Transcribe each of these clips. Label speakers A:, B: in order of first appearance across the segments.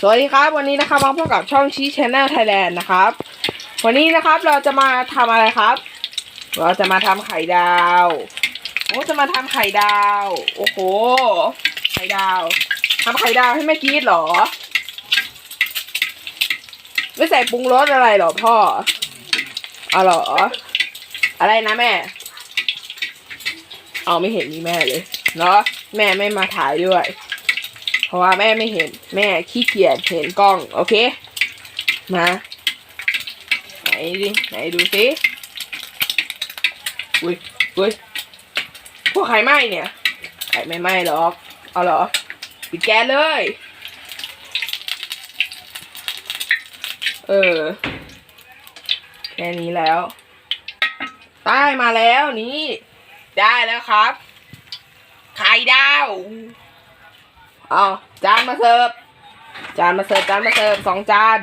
A: สวัสดีครับ วันนี้นะครับมาพบกับช่องชี้ชแนลไทยแลนด์นะครับ วันนี้นะครับเราจะมาทำอะไรครับ เราจะมาทำไข่ดาวโอ้จะมาทำไข่ดาว โอ้โห ไข่ดาวทำไข่ดาวให้แม่กีดเหรอ ไม่ใส่ปรุงรสอะไรหรอพ่ออาเหรอ อะไรนะแม่ เอาไม่เห็นมีแม่เลยเนาะแม่ไม่มาถ่ายด้วย เพราะว่าแม่ไม่เห็น แม่ขี้เกียจเห็นกล้อง โอเค มา ไหนดิ ไหนดูสิอุ้ยอุ้ยพวกไข่ไหม้เนี่ยไข่ไม่ไหม้หรอก เอาหรอ ปิดแก๊สเลย เออ แค่นี้แล้ว ได้มาแล้วนี่ ได้แล้วครับ ไข่ดาว เอาจานมาเสิร์ฟ จานมาเสิร์ฟจานมาเสิร์ฟสองจาน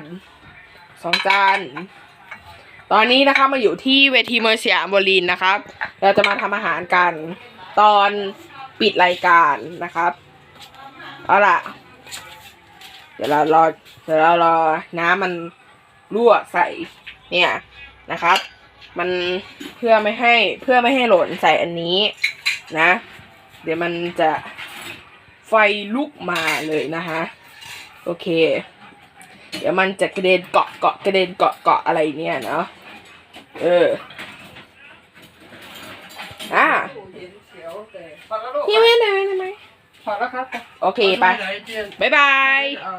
A: สองจาน ตอนนี้นะคะมาอยู่ที่เวทีเมอร์เซียมบรินนะครับ เราจะมาทำอาหารกันตอนปิดรายการนะครับเอาล่ะ เดี๋ยวเรารอเดี๋ยวเรารอน้ำมันรั่วใส่เนี่ยนะครับ มันเพื่อไม่ให้เพื่อไม่ให้หล่นใส่อันนี้นะ เดี๋ยวมันจะ ไฟลุกมาเลยนะคะโอเค เดี๋ยวมันจะกระเด็นเกาะเกาะกระเด็นเกาะเกาะอะไรเนี่ยเนาะเอออะ
B: พอแล้วลูก
A: พี่ไม่ได้ไหมได้ไหม
B: พอแล้วครับ
A: โอเค ไป
B: ไหนเจียน
A: บ๊ายบาย
B: เอา